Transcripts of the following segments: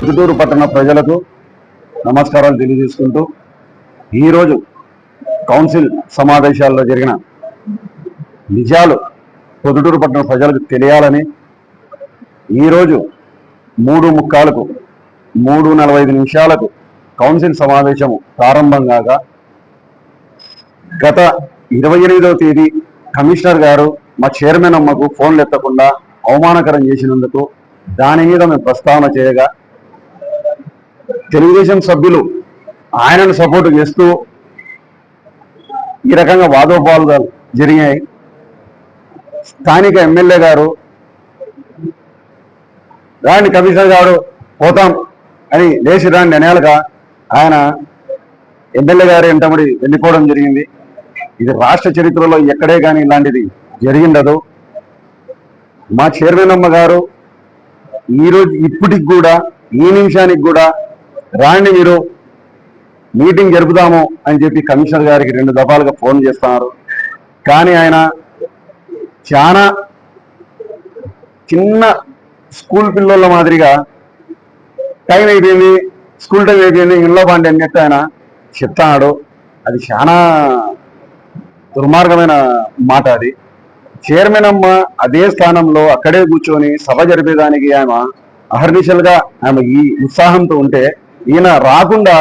చిత్తూరు పట్టణ ప్రజలకు నమస్కారాలు తెలియజేసుకుంటూ ఈరోజు కౌన్సిల్ సమావేశాల్లో జరిగిన నిజాలు పొద్దుటూరు పట్టణ ప్రజలకు తెలియాలని ఈరోజు మూడు ముక్కాలకు మూడు నలభై ఐదు నిమిషాలకు కౌన్సిల్ సమావేశం ప్రారంభం కాగా గత ఇరవై ఎనిమిదవ తేదీ కమిషనర్ గారు మా చైర్మన్ అమ్మకు ఫోన్లు ఎత్తకుండా అవమానకరం చేసినందుకు దాని మీద మేము ప్రస్తావన చేయగా తెలుగుదేశం సభ్యులు ఆయనను సపోర్ట్ చేస్తూ ఈ రకంగా వాదోపాలు జరిగాయి. స్థానిక ఎమ్మెల్యే గారు రాని కమిషనర్ గారు పోతాం అని లేచి రాండి అనేలుగా ఆయన ఎమ్మెల్యే గారు ఎంటబడి వెళ్ళిపోవడం జరిగింది. ఇది రాష్ట్ర చరిత్రలో ఎక్కడే కానీ ఇలాంటిది జరిగిండదు. మా చైర్మన్ అమ్మ గారు ఈరోజు ఇప్పటికి కూడా ఈ నిమిషానికి కూడా రాండి మీరు. మీటింగ్ జరుపుదాము అని చెప్పి కమిషనర్ గారికి రెండు దఫాలుగా ఫోన్ చేస్తున్నారు. కానీ ఆయన చాలా చిన్న స్కూల్ పిల్లల మాదిరిగా టైం అయిపోయింది స్కూల్ టైం అయిపోయింది ఇంట్లో బాండి అన్నట్టు ఆయన చెప్తాడు అది చాలా దుర్మార్గమైన మాట అది. చైర్మన్ అమ్మ అదే స్థానంలో అక్కడే కూర్చొని సభ జరిపేదానికి ఆమె అహర్నిశలుగా ఆమె ఈ ఉత్సాహంతో ఉంటే ఈయన రాకుండా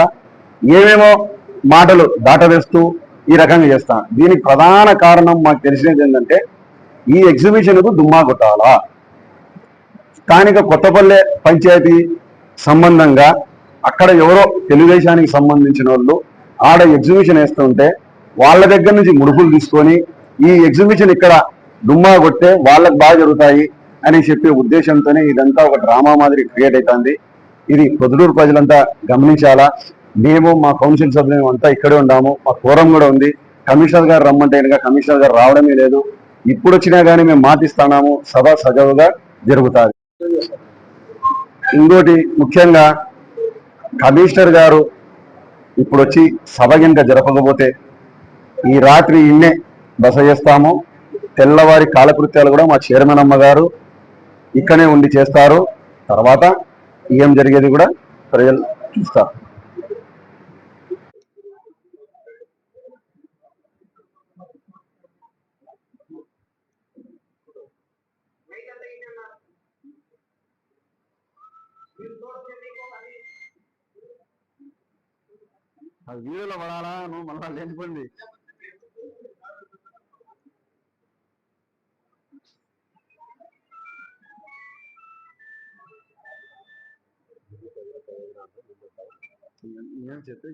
ఏమేమో మాటలు దాటవేస్తూ ఈ రకంగా చేస్తాం. దీనికి ప్రధాన కారణం మాకు తెలిసినది ఏంటంటే ఈ ఎగ్జిబిషన్కు దుమ్మా కొట్టాలా? స్థానిక కొత్తపల్లె పంచాయతీ సంబంధంగా అక్కడ ఎవరో తెలుగుదేశానికి సంబంధించిన వాళ్ళు ఆడ ఎగ్జిబిషన్ వేస్తుంటే వాళ్ళ దగ్గర నుంచి ముడుపులు తీసుకొని ఈ ఎగ్జిబిషన్ ఇక్కడ దుమ్మా కొట్టే వాళ్ళకి బాగా జరుగుతాయి అని చెప్పే ఉద్దేశంతోనే ఇదంతా ఒక డ్రామా మాదిరి క్రియేట్ అవుతుంది. ఇది పొద్దుటూరు ప్రజలంతా గమనించాలా? మేము మా కౌన్సిల్ సభ్యులు అంతా ఇక్కడే ఉన్నాము. మా కోరం కూడా ఉంది. కమిషనర్ గారు రమ్మంటే కనుక కమిషనర్ గారు రావడమే లేదు. ఇప్పుడు వచ్చినా కానీ మేము మాటిస్తున్నాము. సభ సజావుగా జరుగుతుంది. ఇంకోటి ముఖ్యంగా కమిషనర్ గారు ఇప్పుడు వచ్చి సభ కనుక జరపకపోతే ఈ రాత్రి ఇన్నే బస చేస్తాము. తెల్లవారి కాలకృత్యాలు కూడా మా చైర్మన్ అమ్మగారు ఇక్కడే ఉండి చేస్తారు. తర్వాత ఏం జరిగేది కూడా ప్రజలు చూస్తారు. వీడియోలో పడాలా? నువ్వు మళ్ళా లేనిపోయింది. ਮੈਂ ਮੈਂ ਜਿੱਤੇ